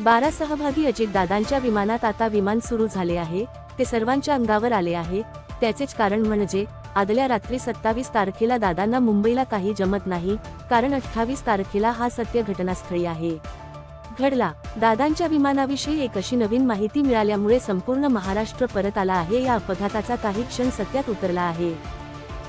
बारा सहभागी अजितदादांच्या विमानात आता विमान सुरू झाले आहे ते सर्वांच्या अंगावर आले आहे त्याचेच कारण म्हणजे आदल्या रात्री सत्तावीस तारखेला दादांना मुंबईला काही जमत नाही कारण अठ्ठावीस तारखेला हा सत्य घटनास्थळी आहे. घडला दादांच्या विमानाविषयी एक अशी नवीन माहिती मिळाल्यामुळे संपूर्ण महाराष्ट्र परत आला आहे या अपघाताचा काही क्षण सत्यात उतरला आहे.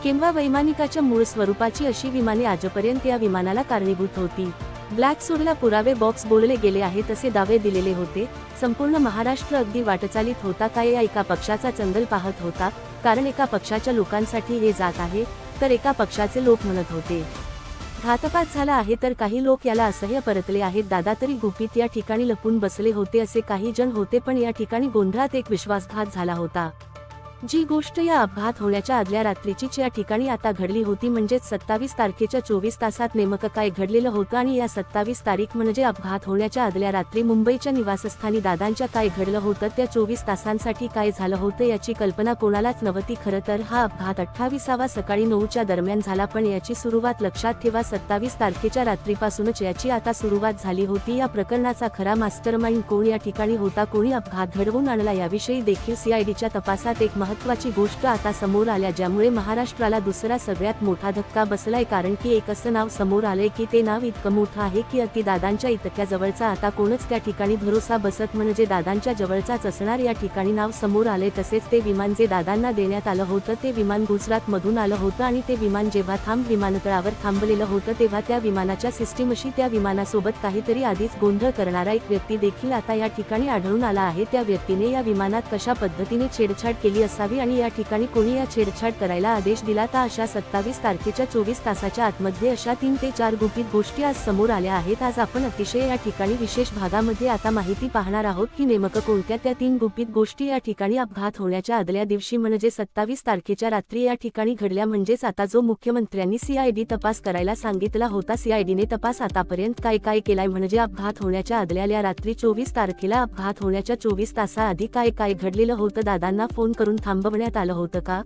किंवा वैमानिकाच्या मूळ स्वरूपाची अशी विमाने आजपर्यंत या विमानाला कारणीभूत होती. ब्लॅक सोडला पुरावे बॉक्स बोलले गेले आहेत असे दावे दिलेले होते. संपूर्ण महाराष्ट्र अगदी वाटचालीत होता काय या एका पक्षाचा चंगल पाहत होता. कारण एका पक्षाच्या लोकांसाठी हे जात आहे तर एका पक्षाचे लोक म्हणत होते. घातपात झाला आहे तर काही लोक याला असह्य परतले आहेत. दादा तरी गुपित या ठिकाणी लपून बसले होते असे काही जण होते पण या ठिकाणी गोंधळात एक विश्वासघात झाला होता. जी गोष्ट या अपघात होण्याच्या आदल्या रात्रीचीच या ठिकाणी आता घडली होती म्हणजेच सत्तावीस तारखेच्या चोवीस तासात नेमकं काय घडलेलं होतं आणि या सत्तावीस तारीख म्हणजे अपघात होण्याच्या आदल्या रात्री मुंबईच्या निवासस्थानी दादांच्या काय घडलं होतं त्या चोवीस तासांसाठी काय झालं होतं याची कल्पना कोणालाच नव्हती खरं तर हा अपघात अठ्ठावीसावा सकाळी नऊच्या दरम्यान झाला पण याची सुरुवात लक्षात ठेवा सत्तावीस तारखेच्या रात्रीपासूनच याची आता सुरुवात झाली होती. या प्रकरणाचा खरा मास्टरमाइंड कोण या ठिकाणी होता कोणी अपघात घडवून आणला याविषयी देखील सीआयडीच्या तपासात एक महत्वाची गोष्ट आता समोर आल्या ज्यामुळे महाराष्ट्राला दुसरा सगळ्यात मोठा धक्का बसलाय. कारण की एक असं नाव समोर आलंय की ते नाव इतकं मोठं आहे की अति दादांच्या इतक्या जवळचा आता कोणच त्या ठिकाणी भरोसा बसत म्हणजे दादांच्या जवळचाच असणार या ठिकाणी नाव समोर आले तसेच ते विमान जे दादांना देण्यात आलं होतं ते विमान गुजरात मधून आलं होतं आणि ते विमान जेव्हा थांब विमानतळावर थांबलेलं होतं तेव्हा त्या विमानाच्या सिस्टीमशी त्या विमानासोबत काहीतरी आधीच गोंधळ करणारा एक व्यक्ती देखील आता या ठिकाणी आढळून आला आहे. त्या व्यक्तीने या विमानात कशा पद्धतीने छेडछाड केली असावी आणि या ठिकाणी कोणी या छेडछाड करायला आदेश दिला तर अशा सत्तावीस तारखेच्या चोवीस तासाच्या आतमध्ये अशा तीन ते चार गुपित गोष्टी आज समोर आल्या आहेत. आज आपण अतिशय या ठिकाणी विशेष भागामध्ये आता माहिती पाहणार आहोत की नेमकं कोणत्या त्या तीन गुपित गोष्टी या ठिकाणी अपघात होण्याच्या आदल्या दिवशी म्हणजे सत्तावीस तारखेच्या रात्री या ठिकाणी घडल्या म्हणजेच आता जो मुख्यमंत्र्यांनी सीआयडी तपास करायला सांगितला होता सीआयडीने तपास आतापर्यंत काय काय केलाय म्हणजे अपघात होण्याच्या आदल्या रात्री चोवीस तारखेला अपघात होण्याच्या चोवीस तासाआधी काय काय घडलेलं होतं दादांना फोन करून थांबवण्यात आलं होतं का?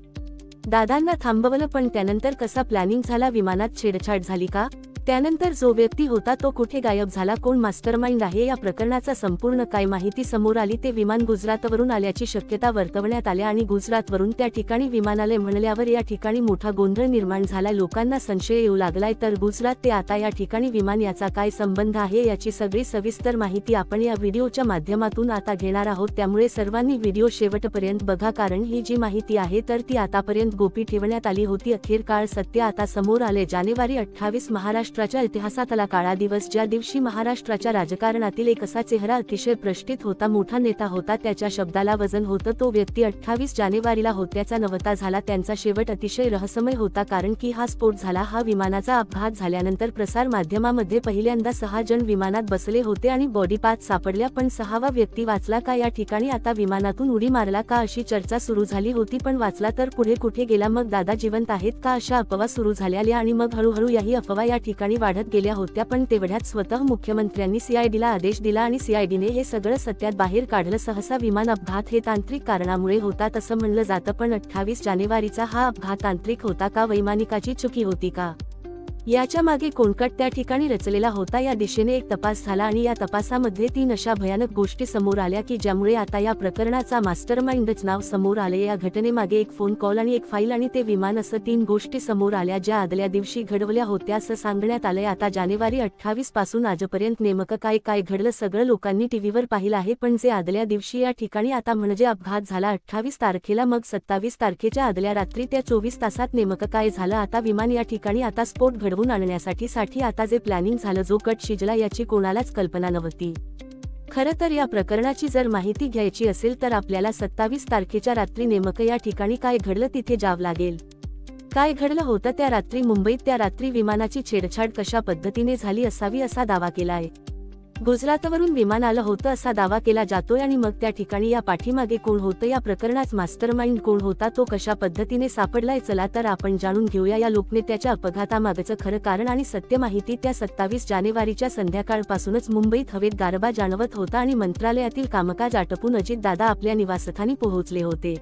दादांना थांबवलं पण त्यानंतर कसा प्लॅनिंग झाला? विमानात छेडछाड झाली का? त्यानंतर जो व्यक्ती होता तो कुठे गायब झाला कोण मास्टरमाइंड आहे या प्रकरणाचा संपूर्ण काय माहिती समोर आली ते विमान गुजरातवरून आल्याची शक्यता वर्तवण्यात आल्या आणि गुजरातवरून त्या ठिकाणी विमानालय म्हणल्यावर या ठिकाणी मोठा गोंधळ निर्माण झाला लोकांना संशय येऊ लागलाय तर गुजरात ते आता या ठिकाणी विमान याचा काय संबंध आहे याची सगळी सविस्तर माहिती आपण या व्हिडिओच्या माध्यमातून आता घेणार आहोत त्यामुळे सर्वांनी व्हिडिओ शेवटपर्यंत बघा कारण ही जी माहिती आहे तर ती आतापर्यंत गोपी ठेवण्यात आली होती अखेर काळ सत्य आता समोर आले जानेवारी अठ्ठावीस महाराष्ट्र महाराष्ट्राच्या इतिहासातला काळा दिवस ज्या दिवशी महाराष्ट्राच्या राजकारणातील एक असा चेहरा अतिशय प्रष्टित होता मोठा नेता होता त्याच्या शब्दाला वजन होतं तो व्यक्ती अठ्ठावीस जानेवारीला होत्याचा नवता झाला त्यांचा शेवट अतिशय रहस्यमय होता कारण की हा स्फोट झाला हा विमानाचा अपघात झाल्यानंतर प्रसार माध्यमामध्ये पहिल्यांदा सहा जण विमानात बसले होते आणि बॉडी पाच सापडल्या पण सहावा व्यक्ती वाचला का या ठिकाणी आता विमानातून उडी मारला का अशी चर्चा सुरू झाली होती पण वाचला तर पुढे कुठे गेला मग दादा जिवंत आहेत का अशा अफवा सुरू झाल्या आणि मग हळूहळू याही अफवा या ठिकाणी वाढत गेल्या होत्या पण तेवढ्यात स्वतः मुख्यमंत्र्यांनी सीआयडीला आदेश दिला आणि सीआयडीने हे सगळं सत्यात बाहेर काढलं. सहसा विमान अपघात हे तांत्रिक कारणामुळे होता तसं म्हणलं जातं पण अठ्ठावीस जानेवारीचा हा अपघात तांत्रिक होता का? वैमानिकाची चुकी होती का? याच्या मागे कोणकट त्या ठिकाणी रचलेला होता. या दिशेने एक तपास झाला आणि या तपासामध्ये तीन अशा भयानक गोष्टी समोर आल्या की ज्यामुळे आता या प्रकरणाचा मास्टरमाइंडच नाव समोर आले. या घटनेमागे एक फोन कॉल आणि एक फाईल आणि ते विमान असं तीन गोष्टी समोर आल्या ज्या आदल्या दिवशी घडवल्या होत्या असं सांगण्यात आलंय. आता जानेवारी अठ्ठावीसपासून आजपर्यंत नेमकं काय काय घडलं सगळं लोकांनी टीव्हीवर पाहिलं आहे. पण जे आदल्या दिवशी या ठिकाणी आता म्हणजे अपघात झाला. अठ्ठावीस तारखेला मग सत्तावीस तारखेच्या आदल्या रात्री त्या चोवीस तासात नेमकं काय झालं? आता विमान या ठिकाणी आता स्फोट घडवून आणण्यासाठी साठी आता जे प्लॅनिंग झालं जो कट शिजला याची कोणालाच कल्पना नव्हती. खरं तर या प्रकरणाची जर माहिती घ्यायची असेल तर आपल्याला सत्तावीस तारखेच्या रात्री नेमकं या ठिकाणी काय घडलं तिथे जावं लागेल. काय घडलं होतं त्या रात्री मुंबईत त्या रात्री विमानाची छेडछाड कशा पद्धतीने झाली असावी असा दावा केलाय. गुजरातवरून विमान आलं होतं असा दावा केला जातोय आणि मग त्या ठिकाणी या पाठीमागे कोण होतं या प्रकरणात मास्टरमाइंड कोण होता तो कशा पद्धतीने सापडलाय चला तर आपण जाणून घेऊया या लोकनेत्याच्या अपघातामागचं खरं कारण आणि सत्य माहिती त्या सत्तावीस जानेवारीच्या संध्याकाळपासूनच मुंबईत हवेत गारबा जाणवत होता आणि मंत्रालयातील कामकाज आटपून अजितदादा आपल्या निवासस्थानी पोहोचले होते.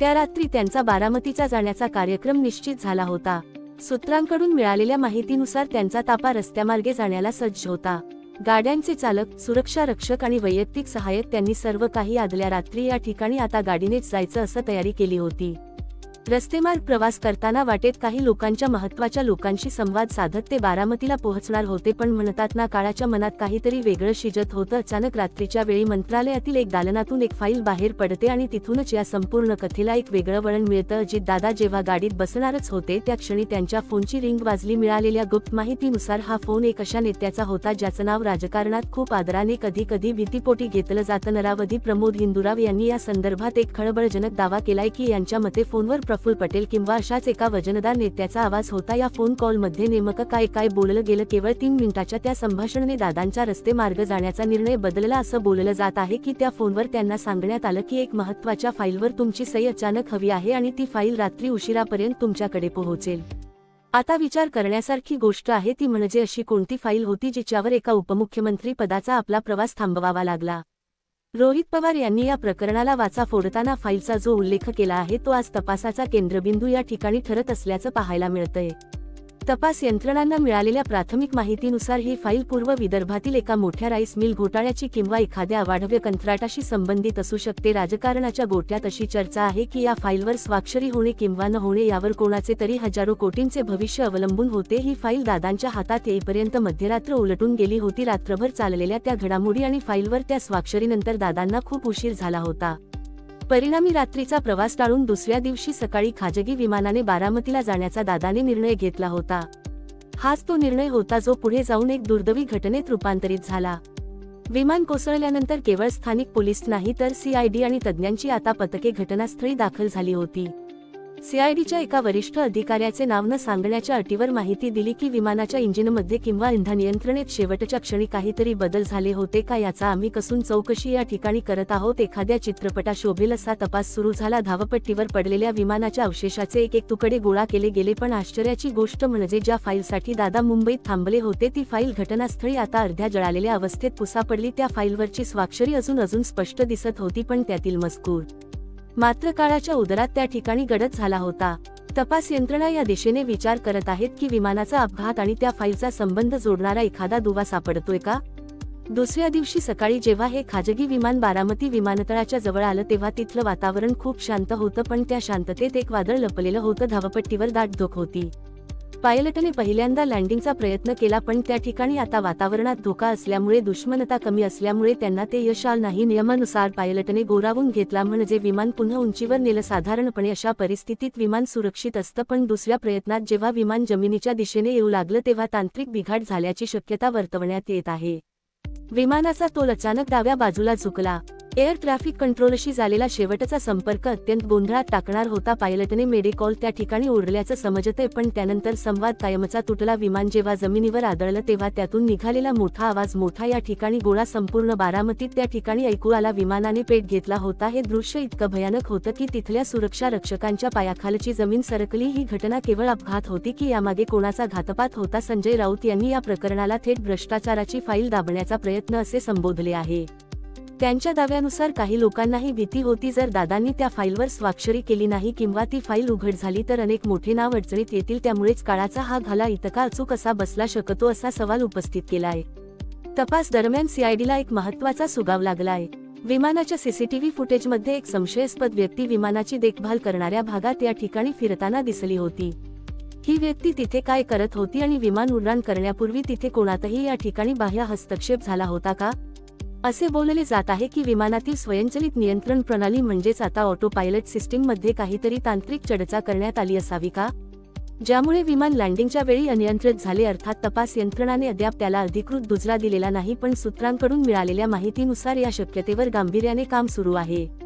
त्या रात्री त्यांचा बारामतीचा जाण्याचा कार्यक्रम निश्चित झाला होता. सूत्रांकडून मिळालेल्या माहितीनुसार त्यांचा तापा रस्त्यामार्गे जाण्याला सज्ज होता. गाड्यांचे चालक सुरक्षा रक्षक आणि वैयक्तिक सहाय्यक त्यांनी सर्व काही आदल्या रात्री या ठिकाणी आता गाडीनेच जायचं असं तयारी केली होती. रस्तेमार्ग प्रवास करताना वाटेत काही लोकांच्या महत्त्वाच्या लोकांशी संवाद साधत ते बारामतीला पोहोचणार होते पण म्हणतात ना काळाच्या मनात काहीतरी वेगळं शिजत होतं. अचानक रात्रीच्या वेळी मंत्रालयातील एक दालनातून एक फाईल बाहेर पडते आणि तिथूनच या संपूर्ण कथेला एक वेगळं वळण मिळतं. अजित दादा जेव्हा गाडीत बसणारच होते त्या क्षणी त्यांच्या फोनची रिंग वाजली. मिळालेल्या गुप्त माहितीनुसार हा फोन एक अशा नेत्याचा होता ज्याचं नाव राजकारणात खूप आदराने कधी कधी भीतीपोटी घेतलं जातं. नरावधी प्रमोद हिंदुराव यांनी या संदर्भात एक खळबळजनक दावा केलाय की यांच्या मते फोनवर प्रफुल्ल पटेल किंवा अशाच एका वजनदार नेत्याचा आवाज होता या फोन कॉलमध्ये नेमकं काय काय बोललं गेलं? केवळ तीन मिनिटाच्या त्या संभाषणाने दादांच्या रस्ते मार्ग जाण्याचा निर्णय बदलला असं बोललं जात आहे की त्या फोनवर त्यांना सांगण्यात आलं की एक महत्त्वाच्या फाईलवर तुमची सही अचानक हवी आहे आणि ती फाईल रात्री उशिरापर्यंत तुमच्याकडे पोहोचेल. आता विचार करण्यासारखी गोष्ट आहे ती म्हणजे अशी कोणती फाईल होती जिच्यावर एका उपमुख्यमंत्री पदाचा आपला प्रवास थांबवावा लागला? रोहित पवार यांनी या प्रकरणाला वाचा फोडताना फाईलचा जो उल्लेख केला आहे तो आज तपासाचा केंद्रबिंदू या ठिकाणी ठरत असल्याचं पाहायला मिळतंय. तपास यंत्रणांना मिळालेल्या प्राथमिक माहितीनुसार ही फाईल पूर्व विदर्भातील एका मोठ्या राईस मिल घोटाळ्याची किंवा एखाद्या अवाढव्य कंत्राटाशी संबंधित असू शकते. राजकारणाच्या गोट्यात अशी चर्चा आहे की या फाईलवर स्वाक्षरी होणे किंवा न होणे यावर कोणाचे तरी हजारो कोटींचे भविष्य अवलंबून होते. ही फाईल दादांच्या हातात येईपर्यंत मध्यरात्र उलटून गेली होती. रात्रभर चाललेल्या त्या घडामोडी आणि फाईलवर त्या स्वाक्षरीनंतर दादांना खूप उशीर झाला होता. परिणामी रात्रीचा प्रवास टाळून दुसऱ्या दिवशी सकाळी खाजगी विमानाने बारामतीला जाण्याचा दादाने निर्णय घेतला होता. हाच तो निर्णय होता जो पुढे जाऊन एक दुर्दैवी घटनेत रूपांतरित झाला. विमान कोसळल्यानंतर केवळ स्थानिक पोलीस नाही तर सीआयडी आणि तज्ज्ञांची आता पथके घटनास्थळी दाखल झाली होती. सीआयडीच्या एका वरिष्ठ अधिकाऱ्याचे नाव न सांगण्याच्या अटीवर माहिती दिली की विमानाच्या इंजिनमध्ये किंवा इंधन यंत्रणेत शेवटच्या क्षणी काहीतरी बदल झाले होते का याचा आम्ही कसून चौकशी या ठिकाणी करत आहोत. एखाद्या चित्रपटा शोभेल असा तपास सुरू झाला. धावपट्टीवर पडलेल्या विमानाच्या अवशेषाचे एक एक तुकडे गोळा केले गेले. पण आश्चर्याची गोष्ट म्हणजे ज्या फाईलसाठी दादा मुंबईत थांबले होते ती फाईल घटनास्थळी आता अर्ध्या जळालेल्या अवस्थेत पुसा पडली त्या फाईलवरची स्वाक्षरी अजून अजून स्पष्ट दिसत होती पण त्यातील मजकूर मात्र काळाच्या उदरात त्या ठिकाणी गडद झाला होता. तपास यंत्रणा या दिशेने विचार करत आहेत की विमानाचा अपघात आणि त्या फाईलचा संबंध जोडणारा एखादा दुवा सापडतोय का? दुसऱ्या दिवशी सकाळी जेव्हा हे खाजगी विमान बारामती विमानतळाच्या जवळ आलं तेव्हा तिथलं वातावरण खूप शांत होतं पण त्या शांततेत एक वादळ लपलेलं होतं धावपट्टीवर दाट धोक होती. पायलटने पहिल्यांदा लँडिंगचा प्रयत्न केला पण त्या ठिकाणी आता वातावरणात धोका असल्यामुळे दुश्मनता कमी असल्यामुळे त्यांना ते यश आल नाही. नियमानुसार पायलटने गोरावून घेतला म्हणजे विमान पुन्हा उंचीवर नेलं. साधारणपणे अशा परिस्थितीत विमान सुरक्षित असतं पण दुसऱ्या प्रयत्नात जेव्हा विमान जमिनीच्या दिशेने येऊ लागलं तेव्हा तांत्रिक बिघाड झाल्याची शक्यता वर्तवण्यात येत आहे. विमानाचा तोल अचानक डाव्या बाजूला झुकला. एअर ट्रॅफिक कंट्रोलशी झालेला शेवटचा संपर्क अत्यंत गोंधळात टाकणार होता. पायलटने मेडिकॉल त्या ठिकाणी ओढल्याचं समजतंय पण त्यानंतर संवाद कायमचा तुटला. विमान जेव्हा जमिनीवर आदळलं तेव्हा त्यातून निघालेला मोठा आवाज मोठा या ठिकाणी गोळा संपूर्ण बारामतीत त्या ठिकाणी ऐकू आला. विमानाने पेट घेतला होता. हे दृश्य इतकं भयानक होतं की तिथल्या सुरक्षा रक्षकांच्या पायाखालची जमीन सरकली. ही घटना केवळ अपघात होती की यामागे कोणाचा घातपात होता? संजय राऊत यांनी या प्रकरणाला थेट भ्रष्टाचाराची फाईल दाबण्याचा प्रयत्न असे संबोधले आहे. त्यांच्या दाव्यानुसार काही लोकांनाही भीती होती. जर दादांनी त्या फाईलवर स्वाक्षरी केली नाही किंवा ती फाईल उघड झाली तर अनेक मोठे नाव अडचणीत येतील. त्यामुळेच काळाचा हा घाला इतका अचूक असा बसला शकतो असा सवाल उपस्थित केला आहे तपास दरम्यान सीआयडीला एक महत्त्वाचा सुगाव लागलाय. विमानाच्या सीसीटीव्ही फुटेजमध्ये एक संशयास्पद व्यक्ती विमानाची देखभाल करणाऱ्या भागात या ठिकाणी फिरताना दिसली होती. ही व्यक्ती तिथे काय करत होती आणि विमान उड्डाण करण्यापूर्वी तिथे कोणातही या ठिकाणी बाह्य हस्तक्षेप झाला होता का? असे बोलले जात आहे की विमानातील स्वयंचलित नियंत्रण प्रणाली म्हणजेच आता ऑटो पायलट सिस्टीममध्ये काहीतरी तांत्रिक चढचा करण्यात आली असावी का? ज्यामुळे विमान लँडिंगच्या वेळी अनियंत्रित झाले अर्थात तपास यंत्रणाने अद्याप त्याला अधिकृत दुजरा दिलेला नाही पण सूत्रांकडून मिळालेल्या माहितीनुसार या शक्यतेवर गांभीर्याने काम सुरू आहे.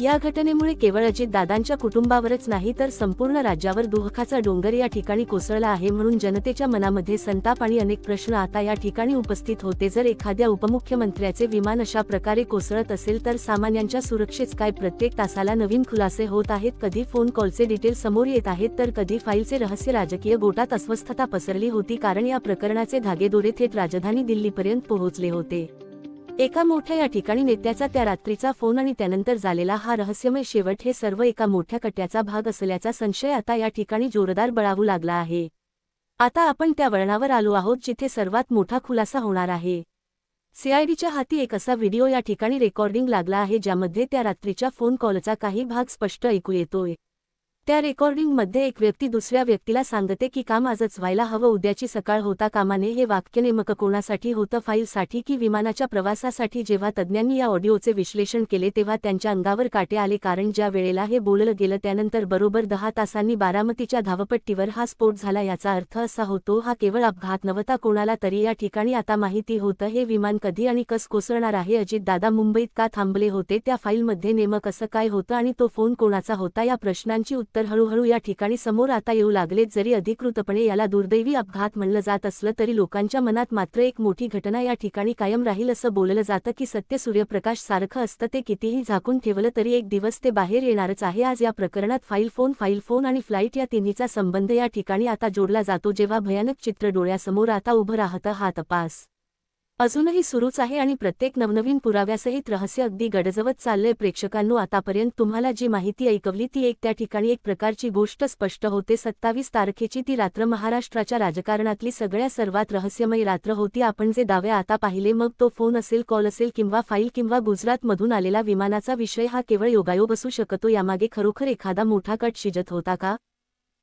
या घटनेमुळे केवळ अजितदादांच्या कुटुंबावरच नाही तर संपूर्ण राज्यावर दुःखाचा डोंगर या ठिकाणी कोसळला आहे म्हणून जनतेच्या मनामध्ये संताप आणि अनेक प्रश्न आता या ठिकाणी उपस्थित होते. जर एखाद्या उपमुख्यमंत्र्याचे विमान अशा प्रकारे कोसळत असेल तर सामान्यांच्या सुरक्षेच काय प्रत्येक तासाला नवीन खुलासे होत आहेत? कधी फोन कॉलचे डिटेल समोर येत आहेत तर कधी फाईलचे रहस्य राजकीय गोटात अस्वस्थता पसरली होती कारण या प्रकरणाचे धागेदोरे थेट राजधानी दिल्लीपर्यंत पोहोचले होते. एका मोठ्या या ठिकाणी नेत्याचा त्या रात्रीचा फोन आणि त्यानंतर झालेला हा रहस्यमय शेवट हे सर्व एका मोठ्या कट्ट्याचा भाग असल्याचा संशय आता या ठिकाणी जोरदार बळावू लागला आहे. आता आपण त्या वळणावर आलो आहोत जिथे सर्वात मोठा खुलासा होणार आहे. सीआयडीच्या हाती एक असा व्हिडिओ या ठिकाणी रेकॉर्डिंग लागला आहे ज्यामध्ये त्या रात्रीच्या फोन कॉलचा काही भाग स्पष्ट ऐकू येतोय. त्या रेकॉर्डिंगमध्ये एक व्यक्ती दुसऱ्या व्यक्तीला सांगते की काम आजच व्हायला हवं उद्याची सकाळ होता कामाने. हे वाक्य नेमकं कोणासाठी होतं फाईलसाठी की विमानाच्या प्रवासासाठी? जेव्हा तज्ज्ञांनी या ऑडिओचे विश्लेषण केले तेव्हा त्यांच्या अंगावर काटे आले. कारण ज्या वेळेला हे बोललं गेलं त्यानंतर बरोबर दहा तासांनी बारामतीच्या धावपट्टीवर हा स्फोट झाला. याचा अर्थ असा होतो हा केवळ अपघात नव्हता. कोणाला तरी या ठिकाणी आता माहिती होतं हे विमान कधी आणि कस कोसळणार आहे? अजितदादा मुंबईत का थांबले होते? त्या फाईलमध्ये नेमक कसं काय होतं आणि तो फोन कोणाचा होता? या प्रश्नांची उत्तर हळूहळू या ठिकाणी समोर आता येऊ लागलेत जरी अधिकृतपणे याला दुर्दैवी अपघात म्हणलं जात असलं तरी लोकांच्या मनात मात्र एक मोठी घटना या ठिकाणी कायम राहील असं बोललं जातं की सत्य सूर्यप्रकाश सारखं असतं ते कितीही झाकून ठेवलं तरी एक दिवस ते बाहेर येणारच आहे. आज या प्रकरणात फाईल फोन फाईल फोन आणि फ्लाईट या तिन्हीचा संबंध या ठिकाणी आता जोडला जातो. जेव्हा भयानक चित्र डोळ्यासमोर आता उभं राहतं हा तपास. अजूनही सुरूच आहे आणि प्रत्येक नवनवीन पुराव्यासहित रहस्य अगदी गडजवत चाललंय. प्रेक्षकांनो आतापर्यंत तुम्हाला जी माहिती ऐकवली ती एक त्या ठिकाणी एक प्रकारची गोष्ट स्पष्ट होते. सत्तावीस तारखेची ती रात्र महाराष्ट्राच्या राजकारणातली सगळ्या सर्वात रहस्यमय रात्र होती. आपण जे दावे आता पाहिले मग तो फोन असेल कॉल असेल किंवा फाईल किंवा गुजरातमधून आलेला विमानाचा विषय हा केवळ योगायोग असू शकतो. यामागे खरोखर एखादा मोठा कट शिजत होता का?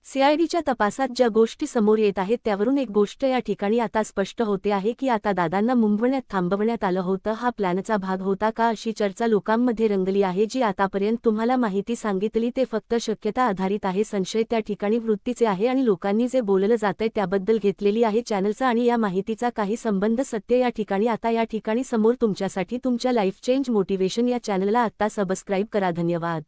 सीआयडीच्या तपासात ज्या गोष्टी समोर येत आहेत त्यावरून एक गोष्ट या ठिकाणी आता स्पष्ट होते आहे की आता दादांना मुंबवण्यात थांबवण्यात आलं होतं. हा प्लॅनचा भाग होता का अशी चर्चा लोकांमध्ये रंगली आहे जी आतापर्यंत तुम्हाला माहिती सांगितली ते फक्त शक्यता आधारित आहे. संशय त्या ठिकाणी वृत्तीचे आहे आणि लोकांनी जे बोललं जातंय त्याबद्दल घेतलेली आहे चॅनलचा आणि या माहितीचा काही संबंध सत्य या ठिकाणी आता या ठिकाणी समोर. तुमच्यासाठी तुमच्या लाईफ चेंज मोटिवेशन या चॅनलला आत्ता सबस्क्राईब करा. धन्यवाद.